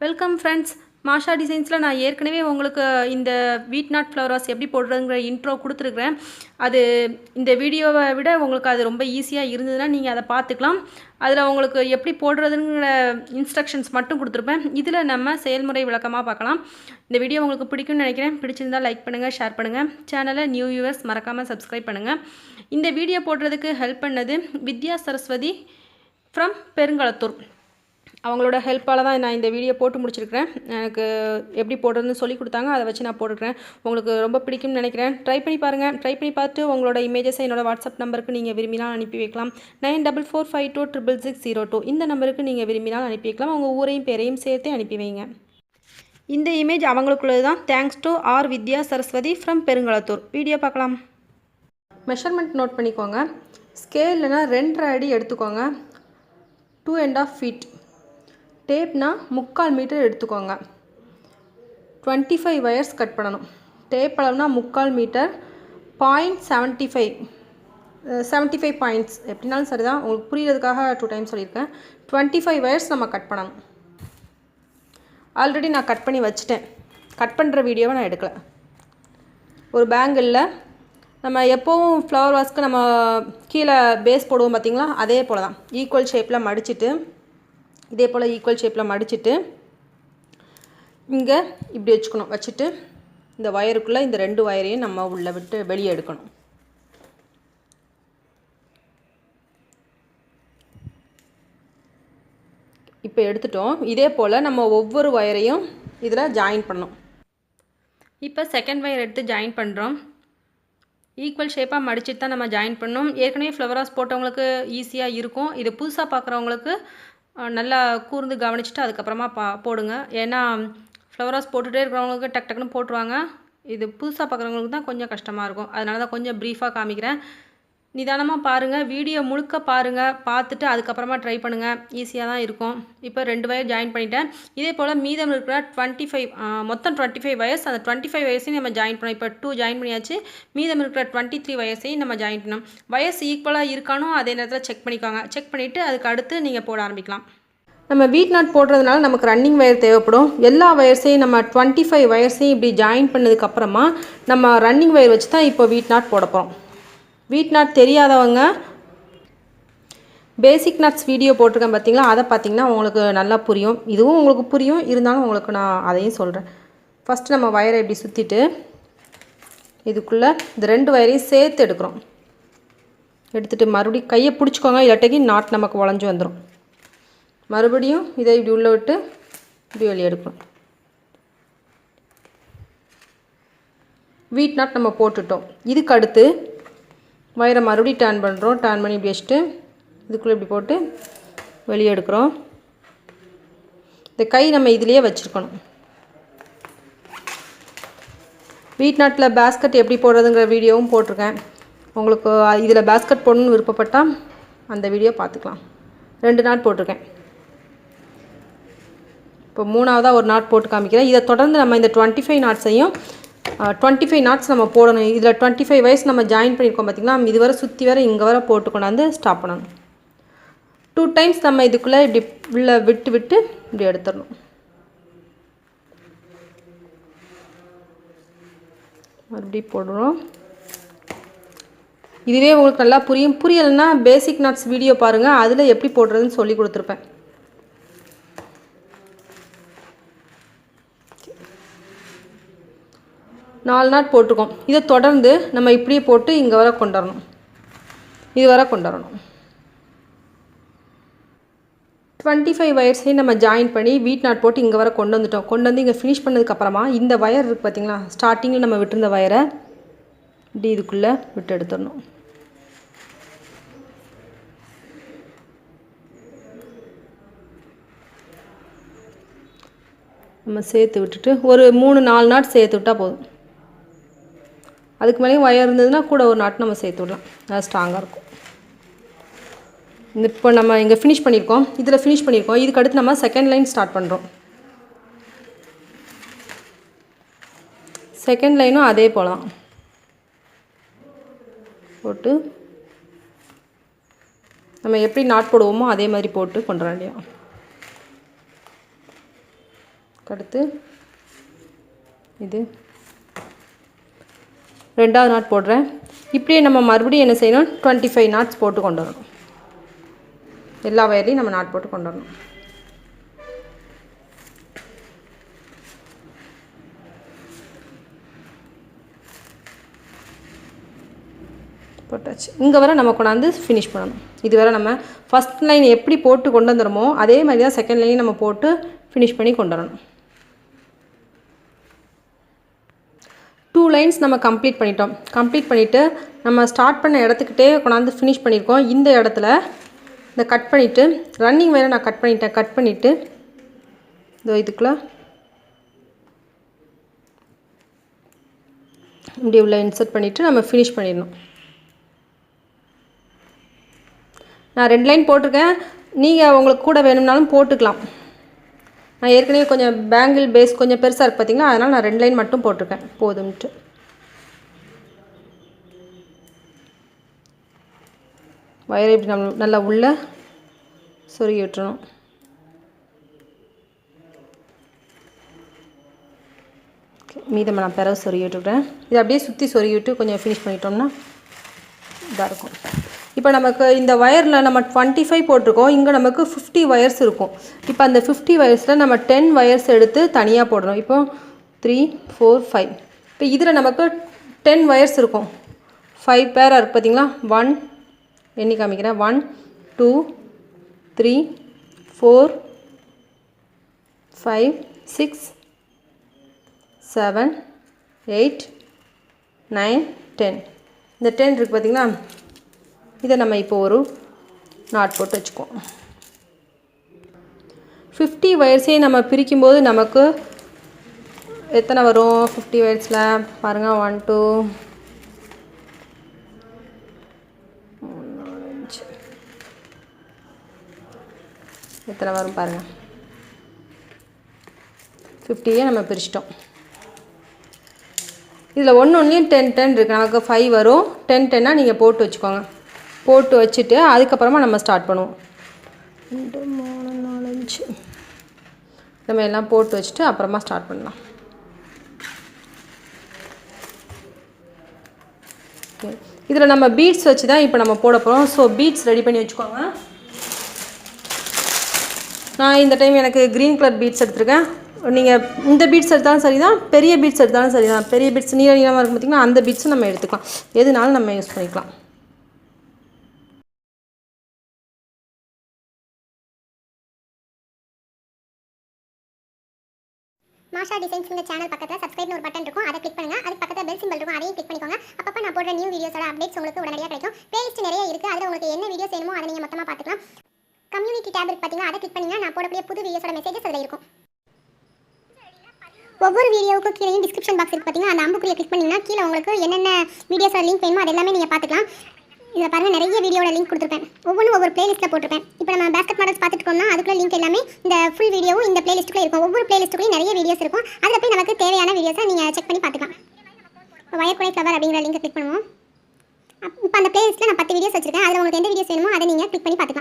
Welcome friends மாஷா டிசைன்ஸில் நான் ஏற்கனவே உங்களுக்கு இந்த வீட் நாட் ஃப்ளவர்ஸ் எப்படி போடுறதுங்கிற இன்ட்ரோ கொடுத்துருக்குறேன். அது இந்த வீடியோவை விட உங்களுக்கு அது ரொம்ப ஈஸியாக இருந்ததுன்னா நீங்கள் அதை பார்த்துக்கலாம். அதில் உங்களுக்கு எப்படி போடுறதுங்கிற இன்ஸ்ட்ரக்ஷன்ஸ் மட்டும் கொடுத்துருப்பேன். இதில் நம்ம செயல்முறை விளக்கமாக பார்க்கலாம். இந்த வீடியோ உங்களுக்கு பிடிக்கும்னு நினைக்கிறேன். பிடிச்சிருந்தா லைக் பண்ணுங்கள் ஷேர் பண்ணுங்கள் சேனலை நியூ வியூவர்ஸ் மறக்காமல் சப்ஸ்கிரைப் பண்ணுங்கள் இந்த வீடியோ போடுறதுக்கு ஹெல்ப் பண்ணது வித்யா சரஸ்வதி ஃப்ரம் பெருங்களத்தூர் அவங்களோட ஹெல்ப்பால் தான் நான் இந்த வீடியோ போட்டு முடிச்சிருக்கிறேன். எனக்கு எப்படி போடுறதுன்னு சொல்லி கொடுத்தாங்க. அதை வச்சு நான் போட்டுருக்கிறேன் உங்களுக்கு ரொம்ப பிடிக்கும்னு நினைக்கிறேன். ட்ரை பண்ணி பாருங்கள் ட்ரை பண்ணி பார்த்து உங்களோட இமேஜஸை என்னோட வாட்ஸ்அப் நம்பருக்கு நீங்கள் விரும்பினால் அனுப்பி வைக்கலாம். Nine double four five two triple six zero two. இந்த நம்பருக்கு நீங்கள் விரும்பினால் அனுப்பி வைக்கலாம். உங்கள் ஊரையும் பேரையும் சேர்த்து அனுப்பி வைங்க. இந்த இமேஜ் அவங்களுக்குள்ளது தான். Thanks to R Vidya Saraswathi from Perungalathur video பார்க்கலாம். மெஷர்மெண்ட் நோட் பண்ணிக்கோங்க. ஸ்கேல்னா ரெண்டரை அடி எடுத்துக்கோங்க. டூ அண்ட் ஆஃப் ஃபீட் டேப்னா முக்கால் மீட்டர் எடுத்துக்கோங்க. டுவெண்ட்டி ஃபைவ் வயர்ஸ் கட் பண்ணணும். டேப் அளவுனா முக்கால் metre. Point seventy five seventy five points எப்படினாலும் சரி தான் உங்களுக்கு புரியறதுக்காக டூ டைம்ஸ் சொல்லியிருக்கேன். டுவெண்ட்டி ஃபைவ் வயர்ஸ் நம்ம கட் பண்ணணும். ஆல்ரெடி நான் கட் பண்ணி வச்சுட்டேன். கட் பண்ணுற வீடியோவை நான் எடுக்கலை. ஒரு பேங்கிளில் நம்ம எப்போவும் ஃப்ளவர் வாஸ்க்கு நம்ம கீழே பேஸ் போடுவோம் பார்த்திங்களா அதே போல் தான் ஈக்குவல் ஷேப்பில் மடிச்சுட்டு இதே போல் ஈக்குவல் ஷேப்பில் மடிச்சுட்டு இங்கே இப்படி வச்சுக்கணும். வச்சுட்டு இந்த ஒயருக்குள்ளே இந்த ரெண்டு ஒயரையும் நம்ம உள்ளே விட்டு வெளியே எடுக்கணும். இப்போ எடுத்துட்டோம். இதே போல் நம்ம ஒவ்வொரு ஒயரையும் இதில் ஜாயின் பண்ணோம் இப்போ செகண்ட் ஒயர் எடுத்து ஜாயின் பண்ணுறோம் ஈக்குவல் ஷேப்பாக மடிச்சுட்டு தான் நம்ம ஜாயின் பண்ணோம் ஏற்கனவே ஃப்ளவராஸ் போட்டவங்களுக்கு ஈஸியாக இருக்கும். இது புதுசாக பார்க்குறவங்களுக்கு நல்லா கூர்ந்து கவனிச்சுட்டு அதுக்கப்புறமா பா போடுங்க. ஏன்னா ஃப்ளவராஸ் போட்டுகிட்டே இருக்கிறவங்களுக்கு டக் டக்குன்னு போட்டுருவாங்க. இது புதுசாக பார்க்குறவங்களுக்கு தான் கொஞ்சம் கஷ்டமாக இருக்கும். அதனால தான் கொஞ்சம் ப்ரீஃபாக காமிக்கிறேன். நிதானமாக பாருங்கள் வீடியோ முழுக்க பாருங்கள் பார்த்துட்டு அதுக்கப்புறமா ட்ரை பண்ணுங்கள் ஈஸியாக தான் இருக்கும். இப்போ ரெண்டு வயர் ஜாயின் பண்ணிட்டேன். இதே போல் மீதம் இருக்கிற டுவெண்ட்டி ஃபைவ் மொத்தம் டுவெண்ட்டி ஃபைவ் வயர்ஸ் அந்த டுவெண்ட்டி ஃபைவ் வயசையும் நம்ம ஜாயின் பண்ணோம். இப்போ டூ ஜாயின் பண்ணியாச்சு. மீதம் இருக்கிற டுவெண்ட்டி த்ரீ வயசையும் நம்ம ஜாயின் பண்ணோம். வயசு ஈக்குவலாக இருக்கானோ அதே நேரத்தில் செக் பண்ணிக்கோங்க. செக் பண்ணிவிட்டு அதுக்கு அடுத்து நீங்கள் போட ஆரம்பிக்கலாம். நம்ம வீட் நாட் போடுறதுனால நமக்கு ரன்னிங் வயர் தேவைப்படும். எல்லா வயர்ஸையும் நம்ம டுவெண்ட்டி ஃபைவ் வயர்ஸையும் இப்படி ஜாயின் பண்ணதுக்கப்புறமா நம்ம ரன்னிங் வயர் வச்சு தான் இப்போ வீட் நாட் போட போகிறோம் வீட் நாட் தெரியாதவங்க. பேசிக் நாட்ஸ் வீடியோ போட்டிருக்கேன் பார்த்தீங்களா அதை பார்த்தீங்கன்னா உங்களுக்கு நல்லா புரியும். இதுவும் உங்களுக்கு புரியும். இருந்தாலும் உங்களுக்கு நான் அதையும் சொல்கிறேன் ஃபஸ்ட்டு நம்ம வயரை இப்படி சுற்றிட்டு இதுக்குள்ளே இந்த ரெண்டு வயரையும் சேர்த்து எடுக்கிறோம். எடுத்துகிட்டு மறுபடியும் கையை பிடிச்சிக்கோங்க. இல்லாட்டக்கி நாட் நமக்கு உழஞ்சி வந்துடும் மறுபடியும் இதை இப்படி உள்ளே விட்டு இப்படி வெளியே எடுக்கணும் வீட் நாட் நம்ம போட்டுட்டோம். இதுக்கு அடுத்து வயரை மறுபடியும் டேர்ன் பண்ணுறோம் டேர்ன் பண்ணி இப்படி வச்சுட்டு இதுக்குள்ளே இப்படி போட்டு வெளியே எடுக்கிறோம். இந்த கை நம்ம இதிலேயே வச்சுருக்கணும். வீட் நாட்டில் பேஸ்கட் எப்படி போடுறதுங்கிற வீடியோவும் போட்டிருக்கேன். உங்களுக்கு இதில் பேஸ்கட் போடணும்னு விருப்பப்பட்டால் அந்த வீடியோ பார்த்துக்கலாம். ரெண்டு நாட் போட்டிருக்கேன். இப்போ மூணாவதாக ஒரு நாட் போட்டு காமிக்கிறேன். இதை தொடர்ந்து நம்ம இந்த டுவெண்ட்டி ஃபைவ் நாட்ஸையும் டுவெண்ட்டி ஃபைவ் நாட்ஸ் நம்ம போடணும். இதில் டுவெண்ட்டி ஃபைவ் வயசு நம்ம ஜாயின் பண்ணியிருக்கோம் பார்த்திங்களா இது வரை சுற்றி வர இங்கே வர போட்டு கொண்டாந்து ஸ்டாப் பண்ணணும். டூ டைம்ஸ் நம்ம இதுக்குள்ளே இப்படி உள்ளே விட்டு விட்டு இப்படி எடுத்துடணும். மறுபடியும் போடுறோம். இதுவே உங்களுக்கு நல்லா புரியும். புரியலைன்னா பேசிக் நாட்ஸ் வீடியோ பாருங்கள் அதில் எப்படி போடுறதுன்னு சொல்லி கொடுத்துருப்பேன். நாலு நாட் போட்டிருக்கோம். இதை தொடர்ந்து நம்ம இப்படியே போட்டு இங்கே வர கொண்டு வரணும் இது வர கொண்டு வரணும் டுவெண்ட்டி ஃபைவ் வயர்ஸையும் நம்ம ஜாயின் பண்ணி வீட் நாட் போட்டு இங்கே வர கொண்டு வந்துட்டோம். கொண்டு வந்து இங்கே ஃபினிஷ் பண்ணதுக்கப்புறமா இந்த ஒயர் இருக்குது பார்த்தீங்களா ஸ்டார்டிங்கில் நம்ம விட்டுருந்த வயரை இப்படி இதுக்குள்ளே விட்டு எடுத்துடணும். நம்ம சேர்த்து விட்டுட்டு ஒரு மூணு நாலு நாட் சேர்த்து விட்டால் போதும். அதுக்கு மேலேயும் ஒயர் இருந்ததுன்னா கூட ஒரு நாட்டு நம்ம சேர்த்து விடலாம். அது ஸ்ட்ராங்காக இருக்கும். இப்போ நம்ம இங்கே ஃபினிஷ் பண்ணியிருக்கோம் இதில் ஃபினிஷ் பண்ணியிருக்கோம் இதுக்கு அடுத்து நம்ம செகண்ட் லைன் ஸ்டார்ட் பண்ணுறோம் செகண்ட் லைனும் அதே போல் தான் போட்டு நம்ம எப்படி நாட் போடுவோமோ அதே மாதிரி போட்டு கொண்டு வர அடுத்து இது. ரெண்டாவது நாட் போடுறேன். இப்படியே நம்ம மறுபடியும் என்ன செய்யணும்? டுவெண்ட்டி ஃபைவ் நாட்ஸ் போட்டு கொண்டு வரணும். எல்லா வயர்லையும் நம்ம நாட் போட்டு கொண்டு வரணும். போட்டாச்சு. இங்கே வர நம்ம கொண்டாந்து ஃபினிஷ் பண்ணணும். இது வரை நம்ம ஃபஸ்ட் லைன் எப்படி போட்டு கொண்டு வந்துடுமோ அதே மாதிரி தான் செகண்ட் லைன் நம்ம போட்டு ஃபினிஷ் பண்ணி கொண்டு வரணும். டூ லைன்ஸ் நம்ம கம்ப்ளீட் பண்ணிட்டோம். கம்ப்ளீட் பண்ணிவிட்டு நம்ம ஸ்டார்ட் பண்ண இடத்துக்கிட்டே கொண்டாந்து ஃபினிஷ் பண்ணியிருக்கோம் இந்த இடத்துல இந்த கட் பண்ணிவிட்டு ரன்னிங் வேறு நான் கட் பண்ணிட்டேன். கட் பண்ணிவிட்டு இதோ இதுக்குள்ள. இப்படி உள்ள இன்சர்ட் பண்ணிவிட்டு நம்ம ஃபினிஷ் பண்ணிடணும். நான் ரெண்டு லைன் போட்டிருக்கேன். நீங்கள் உங்களுக்கு கூட வேணும்னாலும் போட்டுக்கலாம். நான் ஏற்கனவே கொஞ்சம் பேங்கிள் பேஸ் கொஞ்சம் பெருசாக இருக்குது பார்த்தீங்களா அதனால் நான் ரெண்டு லைன் மட்டும் போட்டிருக்கேன். போதும்ட்டு வயரை இப்படி நம்ம நல்லா உள்ள சொருகி விட்டுறணும். மீதமாக மீதம் நான் பிறகு சொருகி விட்டுக்கிறேன். இதை அப்படியே சுற்றி சொருகி விட்டு கொஞ்சம் ஃபினிஷ் பண்ணிட்டோம்னா இதாக இருக்கும். இப்போ நமக்கு இந்த ஒயரில் நம்ம டுவெண்ட்டி ஃபைவ் போட்டிருக்கோம். இங்கே நமக்கு ஃபிஃப்டி ஒயர்ஸ் இருக்கும். இப்போ அந்த ஃபிஃப்டி வயர்ஸில் நம்ம டென் வயர்ஸ் எடுத்து தனியாக போடணும். இப்போ த்ரீ ஃபோர் ஃபைவ் இப்போ இதில் நமக்கு டென் ஒயர்ஸ் இருக்கும். ஃபைவ் பேராக இருக்குது பார்த்தீங்களா ஒன் எண்ணி காமிக்கிறேன். One two three four five six seven eight nine ten இந்த டென் இருக்குது பார்த்தீங்களா இதை நம்ம இப்போ ஒரு நாட் போட்டு வச்சுக்குவோம். ஃபிஃப்டி வயர்ஸையும் நம்ம பிரிக்கும்போது நமக்கு எத்தனை வரும்? ஃபிஃப்டி வயர்ஸில் பாருங்கள் ஒன் டூ எத்தனை வரும் பாருங்கள் ஃபிஃப்டியே நம்ம பிரிச்சிட்டோம். இதில் ஒன்று ஒன்றையும் டென் டென் இருக்குது நமக்கு ஃபைவ் வரும். டென் டென்னாக நீங்கள் போட்டு வச்சுக்கோங்க. போட்டு வச்சுட்டு அதுக்கப்புறமா நம்ம ஸ்டார்ட் பண்ணுவோம். ரெண்டு மூணு நாலஞ்சு. நம்ம எல்லாம் போட்டு வச்சுட்டு அப்புறமா ஸ்டார்ட் பண்ணலாம். இதில் நம்ம பீட்ஸ் வச்சு தான் இப்போ நம்ம போட போகிறோம் ஸோ பீட்ஸ் ரெடி பண்ணி வச்சுக்கோங்க. நான் இந்த டைம் எனக்கு க்ரீன் கலர் பீட்ஸ் எடுத்திருக்கேன். நீங்கள் இந்த பீட்ஸ் எடுத்தாலும் சரி தான் பெரிய பீட்ஸ் எடுத்தாலும் சரி தான் பெரிய பீட்ஸ் நீள நீளமாக இருக்கும் பார்த்திங்கன்னா அந்த பீட்ஸும் நம்ம எடுத்துக்கலாம். எதுனாலும் நம்ம யூஸ் பண்ணிக்கலாம். மாஷா டிசைன்ஸ் சேனல் பக்கத்தில் சப்ஸ்கிரைப்னு ஒரு பட்டன் இருக்கும். அதை கிளிக் பண்ணுங்கள் அதுக்கு பக்கத்தில் பெல் சிம்பிள் இருக்கும். அதையும் கிளிக் பண்ணிக்கோங்க. அப்பப்போ நான் போடுற நியூ வீடியோஸோட அப்டேட்ஸ் உங்களுக்கு உடனடியாக கிடைக்கும். பிளேலிஸ்ட் நிறைய இருக்குது அதில் உங்களுக்கு என்ன வீடியோஸ் வேணுமோ அதை நீங்கள் மொத்தமாக பார்த்துக்கலாம். கம்யூனிட்டி டேப் இருக்கு பார்த்தீங்கன்னா அதை கிளிக் பண்ணிங்கன்னா நான் போடக்கூடிய புது வீடியோஸோட மெசேஜஸ் அதில் இருக்கும். ஒவ்வொரு வீடியோவுக்கும் கீழே டிஸ்கிரிப்ஷன் பாக்ஸ் இருக்கு பார்த்தீங்கன்னா அந்த அம்புக்குரிய கிளிக் பண்ணிங்கன்னா கீழே உங்களுக்கு என்னென்ன வீடியோஸோட லிங்க் வேணுமோ அது எல்லாமே நீங்கள் பார்த்துக்கலாம். இதை பாருங்கள் நிறைய வீடியோட லிங்க் கொடுத்துருப்பேன். ஒவ்வொன்றும் ஒவ்வொரு பிளேலிஸ்ட்டில் போட்டிருப்பேன். இப்போ நம்ம பேஸ்கெட் மாடல்ஸ் பார்த்துட்டு இருக்கோம்னா அதுக்குள்ள லிங்க் எல்லாமே இந்த ஃபுல் வீடியோவும் இந்த பிளேலிஸ்ட்டுக்குள்ளே இருக்கும். ஒவ்வொரு பிளேலிஸ்ட்டுக்குள்ளேயும் நிறைய வீடியோஸ் இருக்கும். அதில் போய் நமக்கு தேவையான வீடியோஸை நீங்கள் செக் பண்ணி பார்த்துக்கலாம். இப்போ வயர்குடை ஃப்ளவர் அப்படிங்கிற லிங்க் கிளிக் பண்ணுவோம். இப்போ அந்த பிளேலிஸ்ட்டில் நான் பத்து வீடியோஸ் வச்சிருக்கேன். அதில் உங்களுக்கு எந்த வீடியோஸ் வேணுமோ அதை நீங்கள் கிளிக் பண்ணி பார்த்துக்கலாம்.